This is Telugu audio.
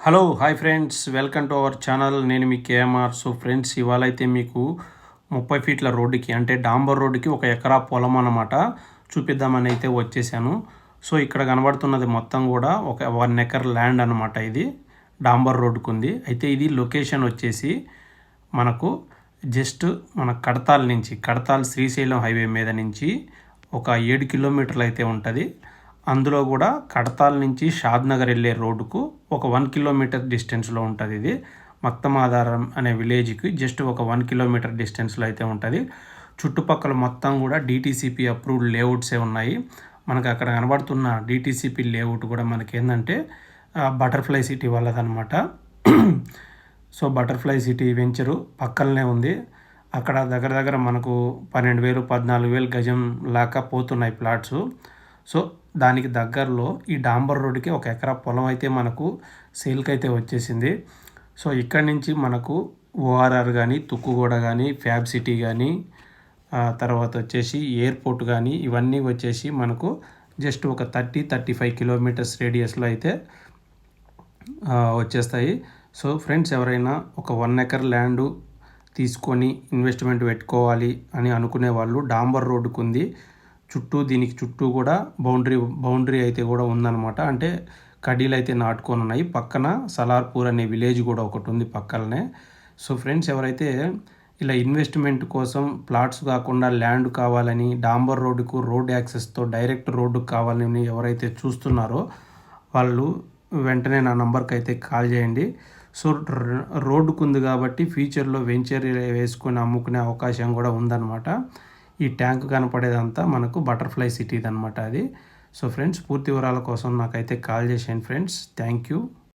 Hello hi friends welcome to our channel నేను మీ కేఎంఆర్ సో ఫ్రెండ్స్ ఇవాళ అయితే మీకు ముప్పై ఫీట్ల రోడ్డుకి అంటే డాంబర్ రోడ్డుకి ఒక ఎకరా పొలం అన్నమాట చూపిద్దామని అయితే వచ్చేసాను. సో ఇక్కడ కనబడుతున్నది మొత్తం కూడా ఒక వన్ ఎకర్ ల్యాండ్ అనమాట ఇది డాంబర్ రోడ్డుకు ఉంది అయితే ఇది లొకేషన్ వచ్చేసి మనకు జస్ట్ మన కడతాల్ నుంచి కడతాల్ శ్రీశైలం హైవే మీద నుంచి ఒక ఏడు కిలోమీటర్లు అయితే ఉంటుంది. అందులో కూడా కడతాల్ నుంచి షాద్ నగర్ వెళ్ళే రోడ్డుకు ఒక వన్ కిలోమీటర్ డిస్టెన్స్లో ఉంటుంది ఇది. మొత్తం ఆధారం అనే విలేజ్కి జస్ట్ ఒక వన్ కిలోమీటర్ డిస్టెన్స్లో అయితే ఉంటుంది. చుట్టుపక్కల మొత్తం కూడా డిటీసీపీ అప్రూవ్డ్ లేఅవుట్సే ఉన్నాయి. మనకు అక్కడ కనబడుతున్న డిటీసీపీ లేఅవుట్ కూడా మనకి ఏంటంటే బటర్ఫ్లై సిటీ వాళ్ళదనమాట సో బటర్ఫ్లై సిటీ వెంచరు పక్కనే ఉంది. అక్కడ దగ్గర దగ్గర మనకు పన్నెండు వేలు పద్నాలుగు వేలు గజం లాగా పోతున్నాయి ప్లాట్స్ సో దానికి దగ్గరలో ఈ డాంబర్ రోడ్డుకి ఒక ఎకరా పొలం అయితే మనకు సేల్కి అయితే వచ్చేసింది. సో ఇక్కడి నుంచి మనకు ఓఆర్ఆర్ కానీ తుక్కుగూడ కానీ ఫ్యాబ్ సిటీ కానీ తర్వాత వచ్చేసి ఎయిర్పోర్ట్ కానీ ఇవన్నీ వచ్చేసి మనకు జస్ట్ ఒక థర్టీ థర్టీ ఫైవ్ కిలోమీటర్స్ రేడియస్లో అయితే వచ్చేస్తాయి. సో ఫ్రెండ్స్ ఎవరైనా ఒక వన్ ఎకర్ ల్యాండ్ తీసుకొని ఇన్వెస్ట్మెంట్ పెట్టుకోవాలి అని అనుకునే వాళ్ళు డాంబర్ రోడ్డుకు ఉంది చుట్టూ దీనికి చుట్టూ కూడా బౌండరీ బౌండరీ అయితే కూడా ఉందన్నమాట. అంటే కడీలు అయితే నాటుకొని ఉన్నాయి పక్కన సలార్పూర్ అనే విలేజ్ కూడా ఒకటి ఉంది పక్కనే సో ఫ్రెండ్స్ ఎవరైతే ఇలా ఇన్వెస్ట్మెంట్ కోసం ప్లాట్స్ కాకుండా ల్యాండ్ కావాలని డాంబర్ రోడ్డుకు రోడ్ యాక్సెస్తో డైరెక్ట్ రోడ్డుకు కావాలని ఎవరైతే చూస్తున్నారో వాళ్ళు వెంటనే నా నంబర్కి అయితే కాల్ చేయండి. సో రోడ్డుకు ఉంది కాబట్టి ఫ్యూచర్లో వెంచర్ వేసుకొని అమ్ముకునే అవకాశం కూడా ఉందన్నమాట. ఈ ట్యాంక్ కనపడేదంతా మనకు బటర్ఫ్లై సిటీది అనమాట అది. సో ఫ్రెండ్స్ పూర్తి వివరాల కోసం నాకైతే కాల్ చేసేయండి ఫ్రెండ్స్. Thank you.